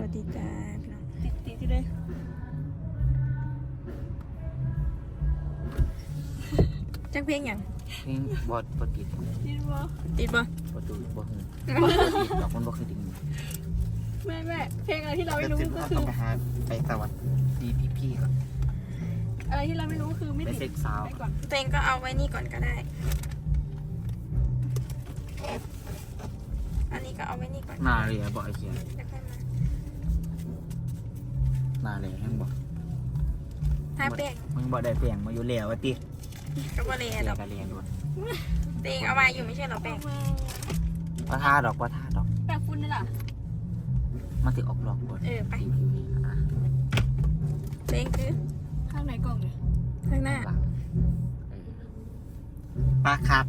วัสดีจ้าพี่น้องติดติดที่เลยจักเพลงอย่างเพลงบอดบอดติดติดบ่ติดปะบอดดูบอดหูดอกมันบอดคือดิ่งแม่แม่เพลงอะไรที่เราไม่รู้ติดก็เขาคืต้อองไปหาไปสวัสดีพี่พี่ๆก่อนอะไรที่เราไม่รู้คือไม่ไปติดเซ็กสาวไปก่อนตัวเองก็เอาไว้นี่ก่อนก็ได้ อันนี้ก็เอาไว้นี่ก่อนหน้าเลยอะบอกไอ้เขียนแล้วค่อย มาหน้าเลยแห้งบอกถ้าแป้งมึงบอกได้เปลี่ยนมาอยู่แล้ววะติก็บ่เลยเรียดอกกันเรียนด้วยตัวเองเอามาอยู่ไม่ใช่เหรอแป้งว่าท่าดอกว่าท่าดอก แปะฟุ้นนี่ล่ะมันติออกดอกบดเออไปตัวเองคือข้างในกล่องเนี่ยข้างหน้าหลังปลาครับ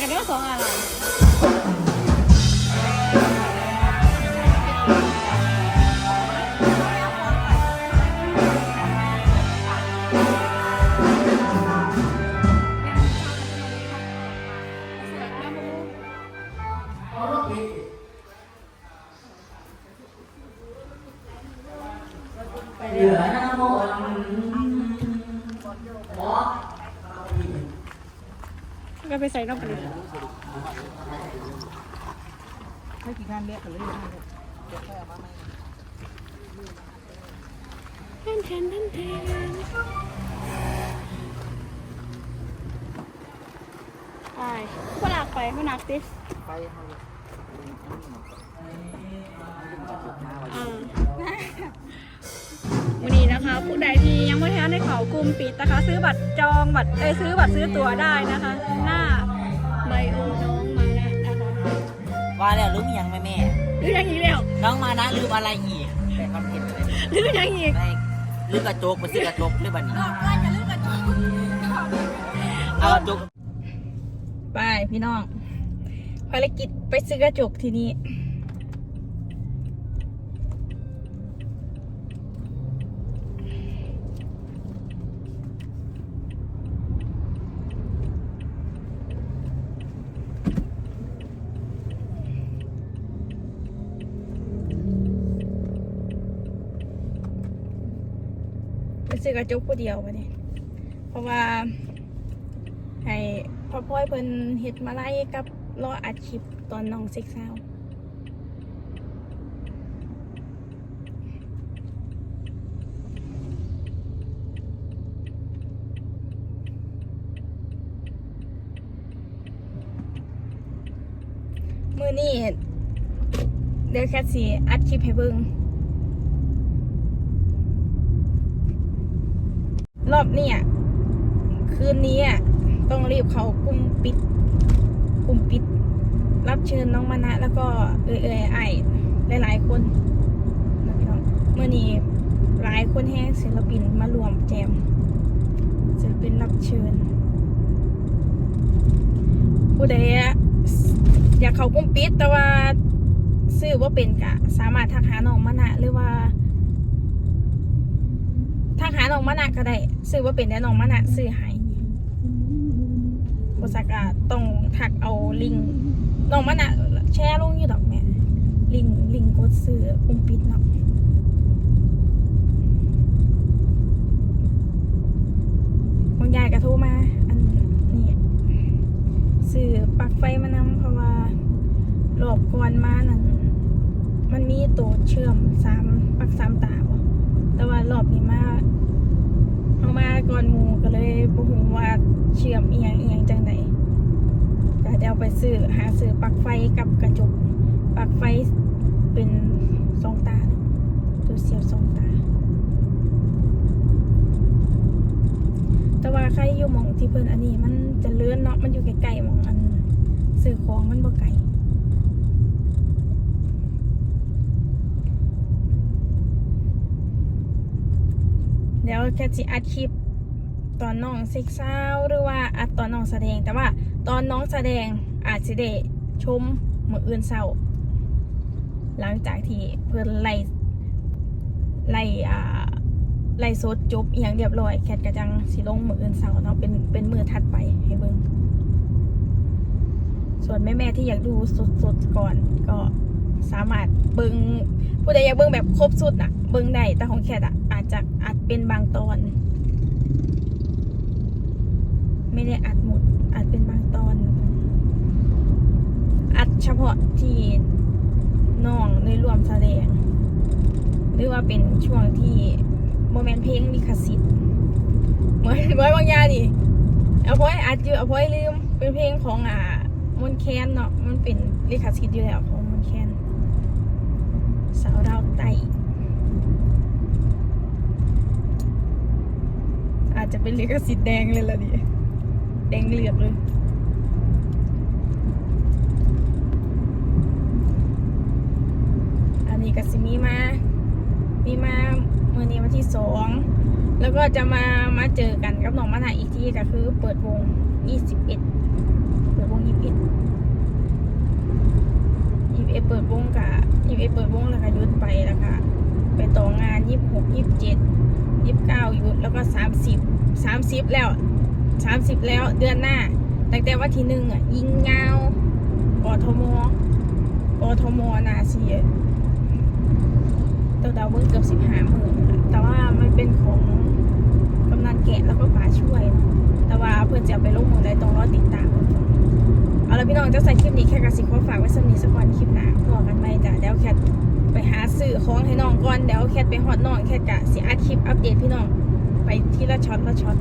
กันเรื่องสองอะไร ก็ไปใส่นอกไปเลยให้กี่งานเรียกกันเลยแทนแทนแทนแทนไปก็หนักไปก็หนักดิไป เขากลุ่มปิดนะคะ ซื้อบัตรจองบัตรเอ้ยซื้อบัตรซื้อตั๋วได้นะคะ หน้าใบโอน้องมานะนะคะว่าแล้วลืมยังไหมแม่หรือยังอีกแล้วน้องมานะลืมอะไรอีกแต่คอนเทนต์เลยหรือยังอีกได้ลืมกระจกไปซื้อกระจกหรือบันนี้เอากระจกไปพี่น้องภารกิจไปซื้อกระจกทีนี้ ซื้อกระจกผู้เดียวไปเนี่ยเพราะว่าให้พ่อพ่อยเพิ่นเฮ็ดมาไล่กับรออัดคลิปตอนน้องเซ็กซ์าวมือนี่เดี๋ยวแคทสีอัดคลิปให้เบิ่ง รอบเนี้ยคืนนี้อะต้องรีบเขากุมปิดกุมปิด รับเชิญน้องมานะแล้วก็เอเอไอหลาย ๆ คนนะพี่น้องเมื่อนี้หลายคนแห้งศิลปินมารวมแจมศิลปินรับเชิญผู้ใดอยากเขากุมปิดแต่ว่าซื้อว่าเป็นกะ สามารถทักหาน้องมานะหรือว่า ทางหาน้องมะนะก็ได้ซื้อว่าเป็นแน่น้องมะนะซื้อให้บสักอาต้องทักเอาลิงก์น้องมะนะแชร์ลงอยู่ดอกแม่ลิงลิงกดซื้ออุ้มปิดเนาะบางยายก็โทรมา อันนี้ซื้อปลั๊กไฟมานำเพราะว่ารอบก่อนมานั้นมันมีตัวเชื่อมสามปลั๊กสามตาบ่ แต่ว่ารอบนี้มาเอามา ก่อนหมูก็เลยบ่ฮู้ว่าเชื่อมอียังอียงจังไดก็จะเอาไปซื้อหาซื้อปลั๊กไฟกับกระจกปลั๊กไฟเป็นสองตาตัวเสียบสองตา แต่ว่าใครอยู่มองที่เพิ่นอันนี้มันจะเลื่อนเนาะมันอยู่ใกลๆมองอันซื้อของมันบ่ไกลเดี๋ยวแคทสิอัดคลิป ตอนน้องเซ็กซาวหรือว่าอัดตอนน้องแสดง แต่ว่าตอนน้องแสดงอาจจะได้ชมมืออื่นเศร้า หลังจากที่เพื่อนไล่ไล่อ่าไล่สดจบอย่างเรียบร้อย แคทกระจังสิลงมืออื่นเสาร์เนาะเป็นเป็นมือถัดไปให้เบิงส่วนแม่ๆที่อยากดูสดๆก่อน ก็สามารถเบิงผู้ใดอยากเบิ้งแบบครบสุดน่ะเบิ้งได้แต่ของแคทอะอาจจะอัดเป็นบางตอน ไม่ได้อัดหมด อัดเป็นบางตอน อัดเฉพาะที่น้องในรวมแสดง หรือว่าเป็นช่วงที่โมเมนต์เพลงมีคาสิทธิ์เหมือนเหมือนบางอย่างดิเอาพอยอัดอยู่เอาพอยลืมเป็นเพลงของอ่ามนแคนเนาะมันเป็นลิขสิทธิ์อยู่แล้วของมนแคนสาวดาวไตอาจจะเป็นลิขสิทธิ์แดงเลยละดิ แดงเหลือกเลย อันนี้ก็สิมีมา มีมาเมื่อนี้วันที่สอง แล้วก็จะมามาเจอกันกับน้องมะนาวอีกที่ก็คือเปิดวง21เอ็ดเปิดวง21 21เอ้เปิดวงกะ21เอ้เปิดวงแล้วก็ยุดไปแล้วก็ไปต่องาน26 27 29หกยี่สิบเจ็ดยี่สิบเก้ายุดแล้วก็30 30แล้ว 30แล้วเดือนหน้า ตั้งแต่วันที่หนึ่งอะยิงเงากทมกทมนาเสีตัวดาวเบิ้งเกือบสิบห้าหมื่นแต่ว่ามันเป็นของกำนันแกะแล้วก็ป่าช่วย แต่ว่าเพื่อนจะไปลงมือได้ตรงรอติดตามเอาละพี่น้องจะใส่คลิปนี้แค่กระสิบข้อฝากไว้สำนีสักวันคลิปหน้าพอกันไหมจ้ะเดี๋ยวแคทไปหาซื้อของให้น้องก่อนเดี๋ยวแคทไปฮอดน้องแคทกะสิอัดคลิปอัปเดตพี่น้องไปที่ละช็อตละช็อต